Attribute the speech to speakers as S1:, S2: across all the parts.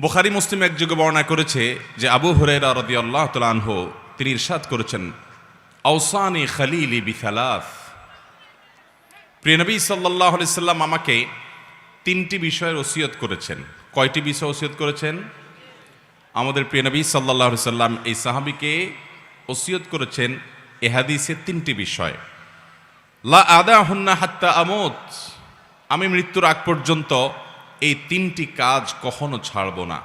S1: বুখারি, মুসলিম এক যুগে বর্ণনা করেছে যে আবু হুরাইরা রাদিয়াল্লাহু তাআলা আনহু, তিনি ইরশাদ করেছেন, আওসানি খালিলি বিসালাস। প্রিয় নবী সাল্লাল্লাহু আলাইহি সাল্লাম আমাকে তিনটি বিষয়ের ওসিয়ত করেছেন। কয়টি বিষয় ওসিয়ত করেছেন? আমাদের প্রিয় নবী সাল্লাল্লাহু সাল্লাম এই সাহাবীকে ওসিয়ত করেছেন এ হাদিসে তিনটি বিষয়। লা আদা হুন্না হাত্তা আমত। আমি মৃত্যুর আগ পর্যন্ত এই তিনটি কাজ কখনো ছাড়ব না।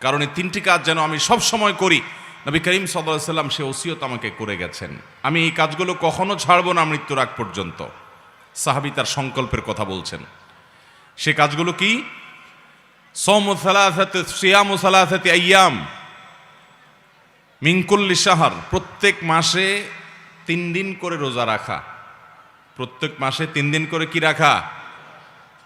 S1: কারণ এই তিনটি কাজ যেন আমি সব সময় করি, নবী করিম সাল্লাহ সাল্লাম সে ওসিয়ত আমাকে করে গেছেন। আমি এই কাজগুলো কখনো ছাড়ব না মৃত্যুর আগ পর্যন্ত। সাহাবি তার সংকল্পের কথা বলছেন। সে কাজগুলো কি? আয়াম মিঙ্কুল্লি সাহার প্রত্যেক মাসে তিন দিন করে রোজা রাখা। প্রত্যেক মাসে তিন দিন করে কি রাখা?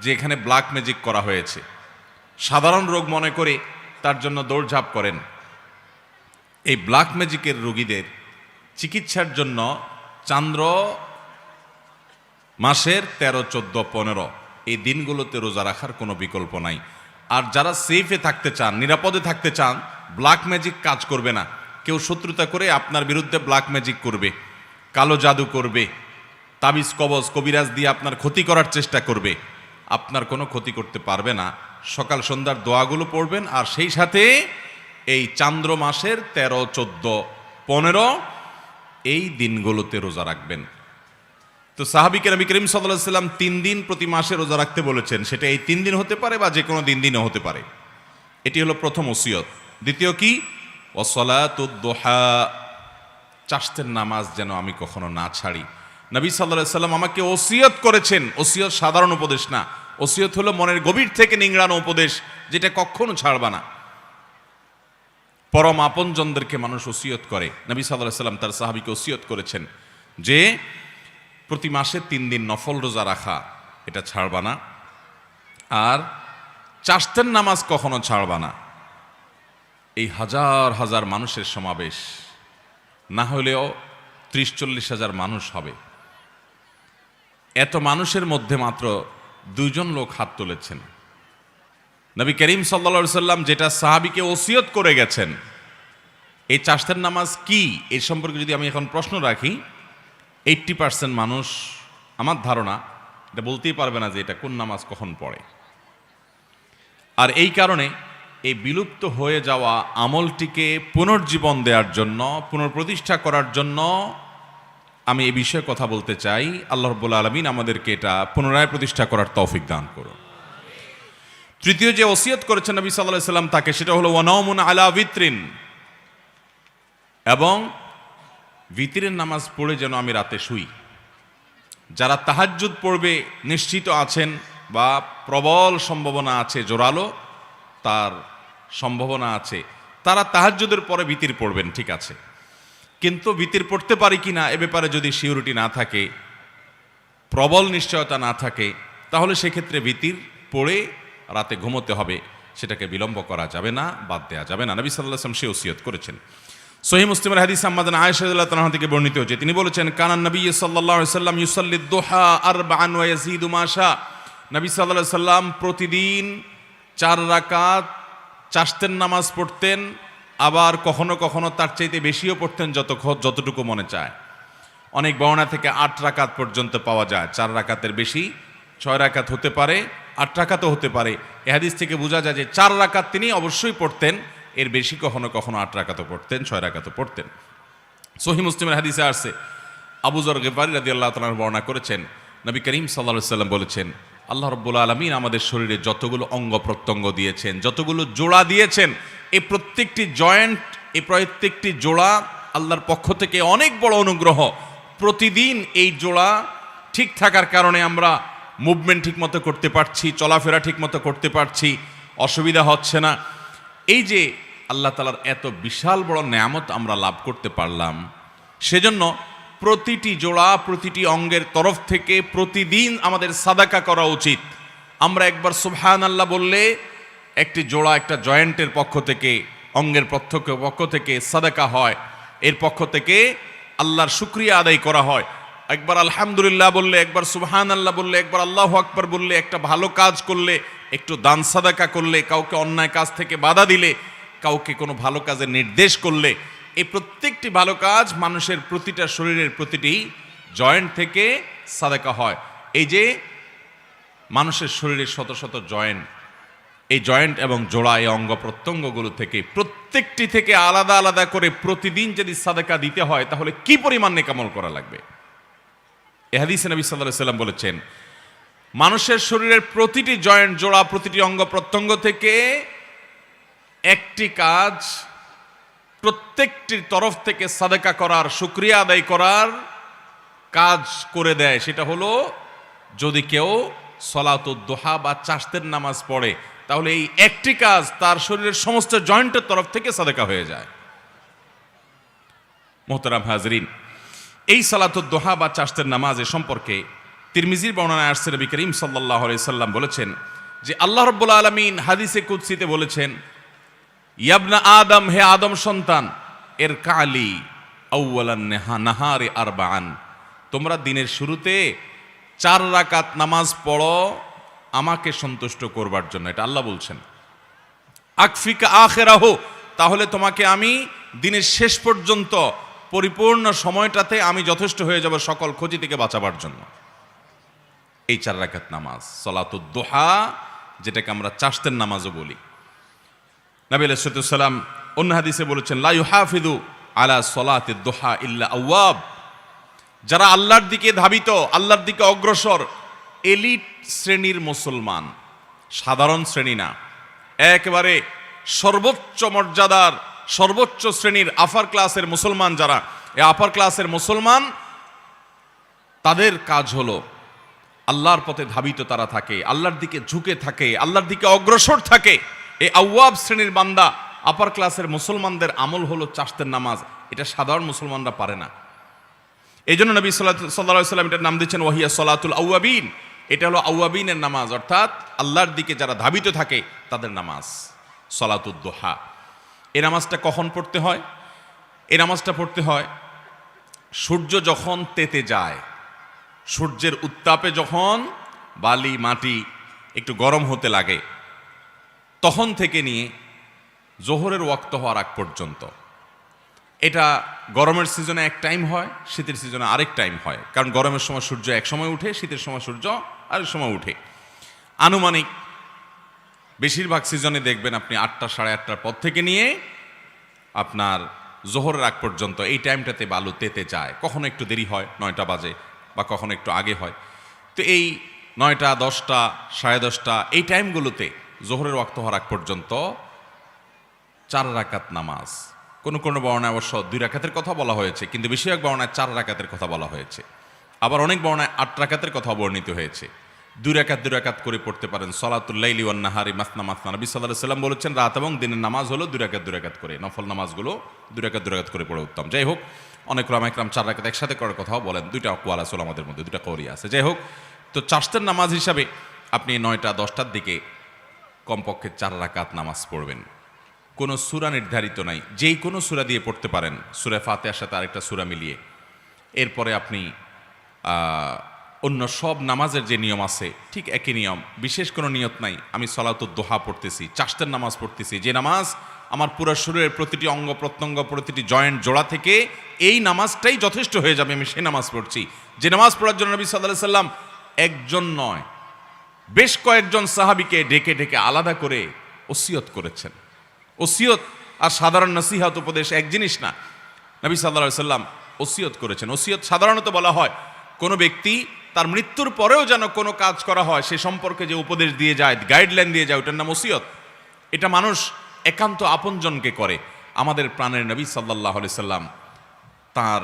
S1: যে এখানে ব্ল্যাক ম্যাজিক করা হয়েছে। সাধারণ রোগ মনে করে তার জন্য দৌড়ঝাঁপ করেন। এই ব্ল্যাক ম্যাজিকের রোগীদের চিকিৎসার জন্য চান্দ্র মাসের তেরো, চোদ্দ, পনেরো, এই দিনগুলোতে রোজা রাখার কোনো বিকল্প নাই। আর যারা সেফে থাকতে চান, নিরাপদে থাকতে চান ব্ল্যাক ম্যাজিক কাজ করবে না। কেউ শত্রুতা করে আপনার বিরুদ্ধে ব্ল্যাক ম্যাজিক করবে, কালো জাদু করবে, তাবিজ, কবজ, কবিরাজ দিয়ে আপনার ক্ষতি করার চেষ্টা করবে। আপনার কোনো ক্ষতি করতে পারবে না। সকাল সন্ধ্যার দোয়াগুলো পড়বেন আর সেই সাথে এই চান্দ্র মাসের তেরো, চোদ্দ, পনেরো, এই দিনগুলোতে রোজা রাখবেন। তো সাহাবিকে নবী করিম সাল্লাম তিন দিন প্রতি মাসে রোজা রাখতে বলেছেন। সেটা এই তিন দিন হতে পারে বা যে কোনো দিন দিনও হতে পারে। এটি হলো প্রথম ওসিয়ত। দ্বিতীয় কি? ওসলাতুদ্দোহা চাষতের নামাজ যেন আমি কখনো না ছাড়ি। নবী সাল্লাহ সাল্লাম আমাকে ওসিয়ত করেছেন। ওসিয়ত সাধারণ উপদেশ না। ওসিয়ত হলো মনের গভীর থেকে নিংড়ানো উপদেশ, যেটা কখনো ছাড়বা না। পরম আপনজনদেরকে মানুষ ওসিয়ত করে। নবী সাল্লাহ সাল্লাম তার সাহাবিকে ওসিয়ত করেছেন যে, প্রতি মাসে তিন দিন নফল রোজা রাখা, এটা ছাড়বা না। আর চাষতের নামাজ কখনো ছাড়বা না। এই হাজার হাজার মানুষের সমাবেশ, না হলেও ত্রিশ চল্লিশ হাজার মানুষ হবে। এত মানুষের মধ্যে মাত্র দুইজন লোক হাত তুলেছেন। নবী করিম সাল্লা সাল্লাম যেটা সাহাবিকে ওসিয়ত করে গেছেন, এই চাষতের নামাজ কি? এই সম্পর্কে যদি আমি এখন প্রশ্ন রাখি এইট্টি পার্সেন্ট মানুষ, আমার ধারণা, এটা বলতেই পারবে না যে এটা কোন নামাজ কখন পড়ে। আর এই কারণে এই বিলুপ্ত হয়ে যাওয়া আমলটিকে পুনর্জীবন দেওয়ার জন্য, পুনঃপ্রতিষ্ঠা করার জন্য আমি এ বিষয়ে কথা বলতে চাই। আল্লাহ রব্বুল আলমিন আমাদেরকে এটা পুনরায় প্রতিষ্ঠা করার তৌফিক দান করুন। তৃতীয় যে ওসিয়ত করেছেন নবী সাল্লাহ সাল্লাম, তাকে সেটা হলো ওয়ানমুন আলা বিত্রিন এবং ভিতরের নামাজ পড়ে যেন আমি রাতে শুই। যারা তাহাজ্জুদ পড়বে, নিশ্চিত আছেন বা প্রবল সম্ভাবনা আছে, জোরালো তার সম্ভাবনা আছে। তারা তাহাজ্জুদের পরে ভিতির পড়বেন, ঠিক আছে। কিন্তু ভিতির পড়তে পারি কি না, এ ব্যাপারে যদি সিউরিটি না থাকে, প্রবল নিশ্চয়তা না থাকে, তাহলে সেক্ষেত্রে ভিতির পড়ে রাতে ঘুমোতে হবে। সেটাকে বিলম্ব করা যাবে না, বাদ দেওয়া যাবে না। নবী সাল্লাহ আসলাম সে ওসিয়ত করেছেন। সহি মুসলিমের হাদিস আহমদান আয়সাদুল্লাহ তালাহ থেকে বর্ণিত হয়েছে, তিনি বলেছেন কানান নবী সাল্লাহ সাল্লাম ইউসাল্লি দোহা আর বান ওয়াজিদ নবী সাল্লাহ সাল্লাম প্রতিদিন চার রাকাত চাষতেন নামাজ পড়তেন আবার কখনো কখনো তার চাইতে বেশিও পড়তেন যত যতটুকু মনে চায়। অনেক বর্ণা থেকে আট রাকাত পর্যন্ত পাওয়া যায়। চার রাকাতের বেশি, ছয় রাকাত হতে পারে, আট রাকাতও হতে পারে। এ হাদিস থেকে বোঝা যায় যে চার রাকাত তিনি অবশ্যই পড়তেন, এর বেশি কখনো কখনো আট রাকাতও পড়তেন, ছয় রাকাতও পড়তেন। সহি মুসলিমের হাদিসে আসছে আবুজর গেফারি রাদি আল্লাহ তালার বর্ণনা করেছেন, নবী করিম সাল্লা সাল্লাম বলেছেন আল্লাহ রব্বুল আলমিন আমাদের শরীরে যতগুলো অঙ্গ প্রত্যঙ্গ দিয়েছেন, যতগুলো জোড়া দিয়েছেন, এই প্রত্যেকটি জয়েন্ট, এই প্রত্যেকটি জোড়া আল্লাহর পক্ষ থেকে অনেক বড় অনুগ্রহ। প্রতিদিন এই জোড়া ঠিক থাকার কারণে আমরা মুভমেন্ট ঠিকমতো করতে পারছি, চলাফেরা ঠিকমতো করতে পারছি, অসুবিধা হচ্ছে না। এই যে আল্লাহ তালার এত বিশাল বড় নেয়ামত আমরা লাভ করতে পারলাম, সেজন্য প্রতিটি জোড়া, প্রতিটি অঙ্গের তরফ থেকে প্রতিদিন আমাদের সাদাকা করা উচিত। আমরা একবার সুবহান আল্লাহ বললে একটি জোড়া একটা জয়েন্টের পক্ষ থেকে, অঙ্গের প্রত্যক্ষ পক্ষ থেকে সাদাকা হয়। এর পক্ষ থেকে আল্লাহর শুক্রিয়া আদায় করা হয়। একবার আলহামদুলিল্লাহ বললে, একবার সুবহান আল্লাহ বললে, একবার আল্লাহ আকবার বললে, একটা ভালো কাজ করলে, একটু দান সাদাকা করলে, কাউকে অন্যায় কাজ থেকে বাধা দিলে, কাউকে কোনো ভালো কাজের নির্দেশ করলে এই প্রত্যেকটি ভালো কাজ মানুষের প্রতিটা শরীরের প্রতিটি জয়েন্ট থেকে সাদাকা হয়। এই যে মানুষের শরীরের শত শত জয়েন্ট, এই জয়েন্ট এবং জোড়া, এই অঙ্গ প্রত্যঙ্গগুলো থেকে প্রত্যেকটি থেকে আলাদা আলাদা করে প্রতিদিন যদি সাদাকা দিতে হয়, তাহলে কি পরিমাণ নেকামল করা লাগবে? এ হাদিসে নবী সাল্লাহ সাল্লাম বলেছেন, মানুষের শরীরের প্রতিটি জয়েন্ট, জোড়া, প্রতিটি অঙ্গ প্রত্যঙ্গ থেকে একটি কাজ প্রত্যেকটির তরফ থেকে সাদাকা করার, শুক্রিয়া আদায় করার কাজ করে দেয়। সেটা হলো, যদি কেউ সলাতুদ্দোহা বা চাষতের নামাজ পড়ে, তাহলে এই একটি কাজ তার শরীরের সমস্ত জয়েন্টের তরফ থেকে সাদাকা হয়ে যায়। মোহতারাম হাজরিন, এই সালাতুদ্দোহা বা চাষতের নামাজের সম্পর্কে তিরমিজির বর্ণনায় আসছে নবী করিম সাল্লাহ সাল্লাম বলেছেন যে, আল্লাহ রব্বুল আলমিন হাদিসে কুৎসিতে বলেছেন ইয়াবনা আদম, হে আদম সন্তান এর কালি নেহা, নাহারে আরবান তোমরা দিনের শুরুতে চার রাকাত নামাজ পড়ো, আমাকে সন্তুষ্ট করবার জন্য। এটা আল্লাহ বলছেন। আকফিকা আখেরাহ, তাহলে তোমাকে আমি দিনের শেষ পর্যন্ত পরিপূর্ণ সময়টাতে আমি যথেষ্ট হয়ে যাব সকল ক্ষতি থেকে বাঁচাবার জন্য। এই চার রাকাত নামাজ সলাতুদ্দোহা যেটাকে আমরা চাষতের নামাজও বলি। নবী আলাইসালাম অন্য হাদিসে বলেছেন, লা হাফিদু আলা সলাতে দোহা ইল্লা আওয়াব। যারা আল্লাহর দিকে ধাবিত, আল্লাহর দিকে অগ্রসর, এলিট শ্রেণির মুসলমান, সাধারণ শ্রেণি না, একেবারে সর্বোচ্চ মর্যাদার, সর্বোচ্চ শ্রেণির আফার ক্লাসের মুসলমান যারা, এই আপার ক্লাসের মুসলমান, তাদের কাজ হলো আল্লাহর পথে ধাবিত তারা থাকে, আল্লাহর দিকে ঝুঁকে থাকে, আল্লাহর দিকে অগ্রসর থাকে। এই আউয়াব শ্রেণির বান্দা আপার ক্লাসের মুসলমানদের আমল হলো চাষতের নামাজ। এটা সাধারণ মুসলমানরা পারে না। এই জন্য নবী সাল্লাহ সাল্লাম এটার নাম দিচ্ছেন, ওয়াহিয়া সলাতুল আউয়াবিন। এটা হলো আউয়াবিনের নামাজ, অর্থাৎ আল্লাহর দিকে যারা ধাবিত থাকে, তাদের নামাজ সলাতুদ্দোহা এ নামাজটা কখন পড়তে হয়? এ নামাজটা পড়তে হয় সূর্য যখন তেতে যায়, সূর্যের উত্তাপে যখন বালি, মাটি একটু গরম হতে লাগে তখন থেকে নিয়ে জোহরের ওয়াক্ত হওয়ার আগ পর্যন্ত। এটা গরমের সিজনে এক টাইম হয়, শীতের সিজনে আরেক টাইম হয়। কারণ গরমের সময় সূর্য এক সময় উঠে, শীতের সময় সূর্য আরেক সময় উঠে। আনুমানিক বেশিরভাগ সিজনে দেখবেন আপনি আটটা, সাড়ে আটটার পর থেকে নিয়ে আপনার জোহরের আগ পর্যন্ত এই টাইমটাতে বালু তেতে যায়। কখনো একটু দেরি হয়, নয়টা বাজে, বা কখনো একটু আগে হয়। তো এই নয়টা, দশটা, সাড়ে দশটা, এই টাইমগুলোতে জোহরের ওয়াক্ত হওয়ার আগ পর্যন্ত চার রাকাত নামাজ। কোন কোন বর্ণায় অবশ্য দুই রাকাতের কথা বলা হয়েছে, কিন্তু বেশিরভাগ বর্ণায় চার রাকাতের কথা বলা হয়েছে। আবার অনেক বর্ণায় আট রাকাতের কথা বর্ণিত হয়েছে। দুই রাকাত দুই রাকাত করে পড়তে পারেন সলাতুল্লাইলি ওয়ান্নাহারি মাসনা মাসনা। নবী সাল্লাহ সাল্লাম বলেছেন, রাত এবং দিনের নামাজ হলো দুই রাকাত দুই রাকাত করে। নফল নামাজগুলো দুই রাকাত দুই রাকাত করে পড়ে উত্তম। যাই হোক, অনেক রামাইকরাম চার রাকাত একসাথে করার কথাও বলেন। দুইটা কোয়াল আছে আমাদের মধ্যে, দুইটা কৌরি আছে। যাই হোক, তো চাষতের নামাজ হিসাবে আপনি নয়টা, দশটার দিকে কমপক্ষে চার রাকাত নামাজ পড়বেন। কোনো সুরা নির্ধারিত নাই। যেই কোনো সুরা দিয়ে পড়তে পারেন। সুরা ফাতেহার সাথে আরেকটা সুরা মিলিয়ে। এরপরে আপনি অন্য সব নামাজের যে নিয়ম আছে, ঠিক একই নিয়ম। বিশেষ কোনো নিয়ত নাই। আমি সলাতুর দোহা পড়তেছি চাষতের নামাজ পড়তেছি। যে নামাজ আমার পুরো শরীরের প্রতিটি অঙ্গ, প্রত্যঙ্গ, প্রতিটি জয়েন্ট জোড়া থেকে এই নামাজটাই যথেষ্ট হয়ে যাবে। আমি সেই নামাজ পড়ছি। যে নামাজ পড়ার জন্য নবী সাল্লাহ সাল্লাম একজন নয়। বেশ কয়েকজন সাহাবিকে ডেকে ডেকে আলাদা করে ওসিয়ত করেছেন। ওসিয়ত আর সাধারণ নসিহাত উপদেশ এক জিনিস না। নবী সাল্লাহ সাল্লাম ওসিয়ত করেছেন। ওসিয়ত সাধারণত বলা হয়, কোনো ব্যক্তি তার মৃত্যুর পরেও যেন কোনো কাজ করা হয়, সে সম্পর্কে যে উপদেশ দিয়ে যায় গাইডলাইন দিয়ে যায়, ওটার নাম ওসিয়ত। এটা মানুষ একান্ত আপনজনকে করে। আমাদের প্রাণের নবী সাল্লাহ সাল্লাম তার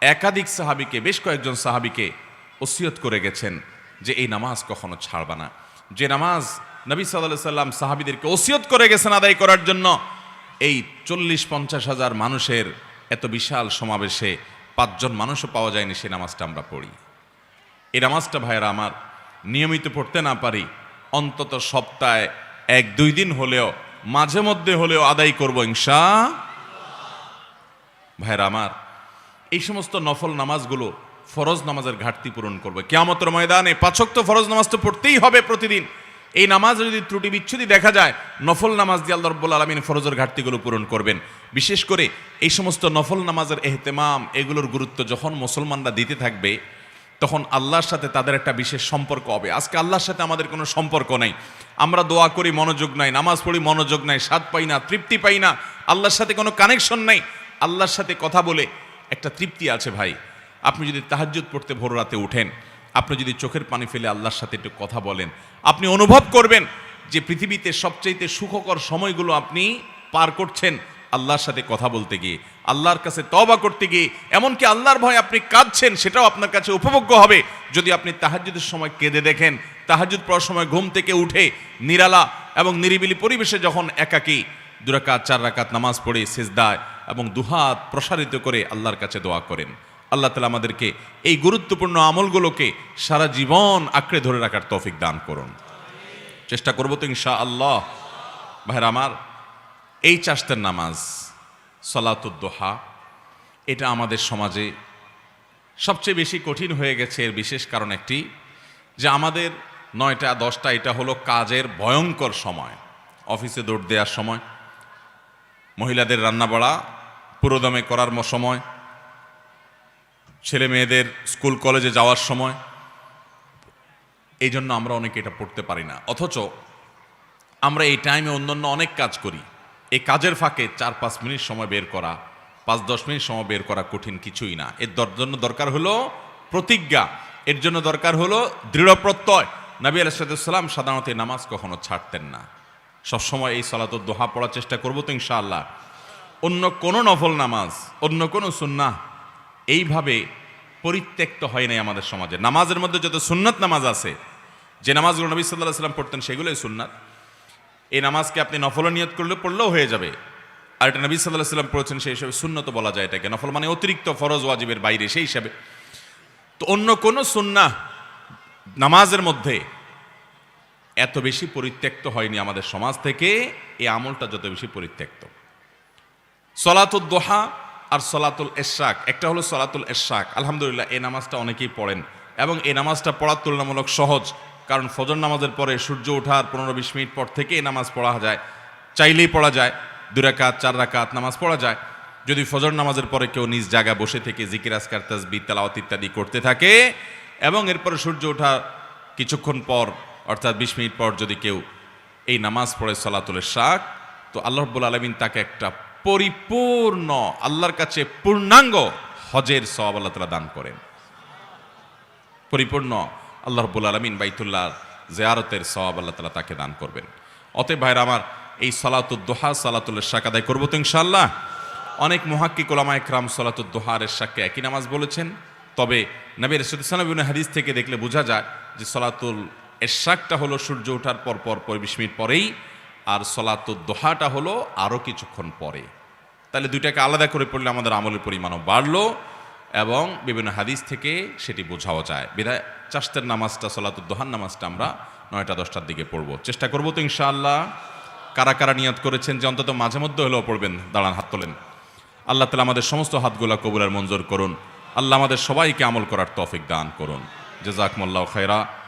S1: একাধিক সাহাবিকে, বেশ কয়েকজন সাহাবিকে ওসিয়ত করে গেছেন। যে এই নামাজ কখনো ছাড়বা না। যে নামাজ নবী সাল্লাহ সাল্লাম সাহাবিদেরকে ওসিয়ত করে গেছেন আদায় করার জন্য, এই চল্লিশ পঞ্চাশ হাজার মানুষের এত বিশাল সমাবেশে পাঁচজন মানুষও পাওয়া যায়নি সে নামাজটা আমরা পড়ি। এই নামাজটা ভাইয়েরা আমার নিয়মিত পড়তে না পারি, অন্তত সপ্তাহে এক দুই দিন হলেও, মাঝে মধ্যে হলেও আদায় করব ইনশা ভাইয়েরা আমার, এই সমস্ত নফল নামাজগুলো ফরজ নামাজের ঘাটতি পূরণ করবে। কেয়ামতের ময়দানে পাচক তো ফরজ নামাজ তো পড়তেই হবে প্রতিদিন। এই নামাজ যদি ত্রুটি বিচ্ছুতি দেখা যায়, নফল নামাজ দিয়ে আল্লাহ রব্বুল আলমিন ফরজের ঘাটতিগুলো পূরণ করবেন। বিশেষ করে এই সমস্ত নফল নামাজের এহতেমাম, এগুলোর গুরুত্ব যখন মুসলমানরা দিতে থাকবে, তখন আল্লাহর সাথে তাদের একটা বিশেষ সম্পর্ক হবে। আজকে আল্লাহর সাথে আমাদের কোনো সম্পর্ক নাই। আমরা দোয়া করি, মনোযোগ নাই। নামাজ পড়ি, মনোযোগ নাই। স্বাদ পাই না, তৃপ্তি পাই না। আল্লাহর সাথে কোনো কানেকশন নাই। আল্লাহর সাথে কথা বলে একটা তৃপ্তি আছে ভাই। আপনি যদি তাহাজ্জুদ পড়তে ভোর রাতে উঠেন আপনি যদি চোখের পানি ফেলে আল্লাহর সাথে একটু কথা বলেন, আপনি অনুভব করবেন যে পৃথিবীতে সবচাইতে সুখকর সময়গুলো আপনি পার করছেন আল্লাহর সাথে কথা বলতে গিয়ে, আল্লাহর কাছে তবা করতে গিয়ে, এমনকি আল্লাহর ভয় আপনি কাঁদছেন, সেটাও আপনার কাছে উপভোগ্য হবে। যদি আপনি তাহাজ্জুদের সময় কেঁদে দেখেন, তাহাজ্জুদ পড়ার সময় ঘুম থেকে উঠে নিরালা এবং নিরিবিলি পরিবেশে যখন একাকী, দুরাকাত, চার রাকাত নামাজ পড়ে, সেজদায় এবং দুহাত প্রসারিত করে আল্লাহর কাছে দোয়া করেন। আল্লাহ তালা আমাদেরকে এই গুরুত্বপূর্ণ আমলগুলোকে সারা জীবন আঁকড়ে ধরে রাখার তৌফিক দান করুন। চেষ্টা করব তো ইনশা আল্লাহ ভাইরা আমার, এই চাষতের নামাজ সলাতুদ্দোহা এটা আমাদের সমাজে সবচেয়ে বেশি কঠিন হয়ে গেছে। এর বিশেষ কারণ একটি যে আমাদের নয়টা, দশটা, এটা হলো কাজের ভয়ঙ্কর সময়। অফিসে দৌড় দেওয়ার সময়, মহিলাদের রান্না রান্নাবাড়া, পুরোদমে করার সময় ছেলে মেয়েদের স্কুল, কলেজে যাওয়ার সময়। এই জন্য আমরা অনেকে এটা পড়তে পারি না। অথচ আমরা এই টাইমে অন্যান্য অনেক কাজ করি। এই কাজের ফাঁকে চার, পাঁচ মিনিট সময় বের করা, পাঁচ, দশ মিনিট সময় বের করা কঠিন কিছুই না। এর জন্য দরকার হলো প্রতিজ্ঞা। এর জন্য দরকার হলো দৃঢ় প্রত্যয়। নবী আলাইসালাম সাধারণত নামাজ কখনো ছাড়তেন না। সবসময় এই সালাত দোহা পড়ার চেষ্টা করব তো ইনশাআল্লাহ। অন্য কোনো নফল নামাজ, অন্য কোনো সুন্নাহ এইভাবে পরিত্যক্ত হয় নাই আমাদের সমাজে। নামাজের মধ্যে যত সুন্নত নামাজ আছে, যে নামাজগুলো নবী সাল্লাহ সাল্লাম পড়তেন সেগুলোই সুন্নাত। এই নামাজকে আপনি নফল নিয়ত করলে পড়লেও হয়ে যাবে। আর এটা নবী সাল্লাহ সাল্লাম পড়েছেন সেই হিসাবে সুন্নত বলা যায় এটাকে। নফল মানে অতিরিক্ত ফরজ ওয়াজিবের বাইরে সেই হিসাবে। তো অন্য কোনো সুন্না নামাজের মধ্যে এত বেশি পরিত্যক্ত হয়নি আমাদের সমাজ থেকে, এই আমলটা যত বেশি পরিত্যক্ত। সলাতুল দোহা আর সলাতুল এশাক, একটা হলো সলাতুল এশাক। আলহামদুলিল্লাহ, এই নামাজটা অনেকেই পড়েন। এবং এই নামাজটা পড়ার তুলনামূলক সহজ, কারণ ফজর নামাজের পরে সূর্য ওঠার পনেরো বিশ মিনিট পর থেকে এই নামাজ পড়া যায়। চাইলেই পড়া যায় দু রাকাত, চার রাকাত নামাজ পড়া যায়। যদি ফজর নামাজের পরে কেউ নিজ জায়গায় বসে থেকে জিকির আসকার তাসবি তালাওয়াত ইত্যাদি করতে থাকে এবং এরপরে সূর্য ওঠার কিছুক্ষণ পর, অর্থাৎ বিশ মিনিট পর যদি কেউ এই নামাজ পড়ে সলাতুলের শাক তো আল্লাহ রব্বুল আলমিন তাকে একটা পরিপূর্ণ, আল্লাহর কাছে পূর্ণাঙ্গ হজের সব আল্লাহ তালা দান করেন। পরিপূর্ণ, আল্লাহ রব্বুল আলমিন বাইতুল্লাহ জেয়ারতের সব আল্লাহ তালা তাকে দান করবেন। অতএব ভাইরা আমার, এই সলাতুদ্দোহা সালাতুল্লাহ শাক আদায় করব তো ইনশাল্লাহ অনেক মহাক্কি কোলামা একরাম সলাতুদ্দোহার শাককে একই নামাজ বলেছেন। তবে নবী রসুলাম হাদিস থেকে দেখলে বোঝা যায় যে সলাতুল এশাকটা হলো সূর্য ওঠার পর পর পর বিশ মিনিট পরেই আর সলাতুল দোহাটা হলো আরও কিছুক্ষণ পরে। তাহলে দুইটাকে আলাদা করে পড়লে আমাদের আমলের পরিমাণও বাড়লো এবং বিভিন্ন হাদিস থেকে সেটি বোঝাও যায়। বিধায় চাষতের নামাজটা সলাতুল দোহান নামাজটা আমরা নয়টা, দশটার দিকে পড়ব। চেষ্টা করব তো ইনশাআল্লাহ। কারা কারা নিয়াত করেছেন যে অন্তত মাঝে মধ্যে হলেও পড়বেন, দাঁড়ান হাত তোলেন। আল্লাহ তালা আমাদের সমস্ত হাতগুলা কবুলার মঞ্জুর করুন। আল্লাহ আমাদের সবাইকে আমল করার তৌফিক দান করুন। জেজাকমুল্লাহ খায়রা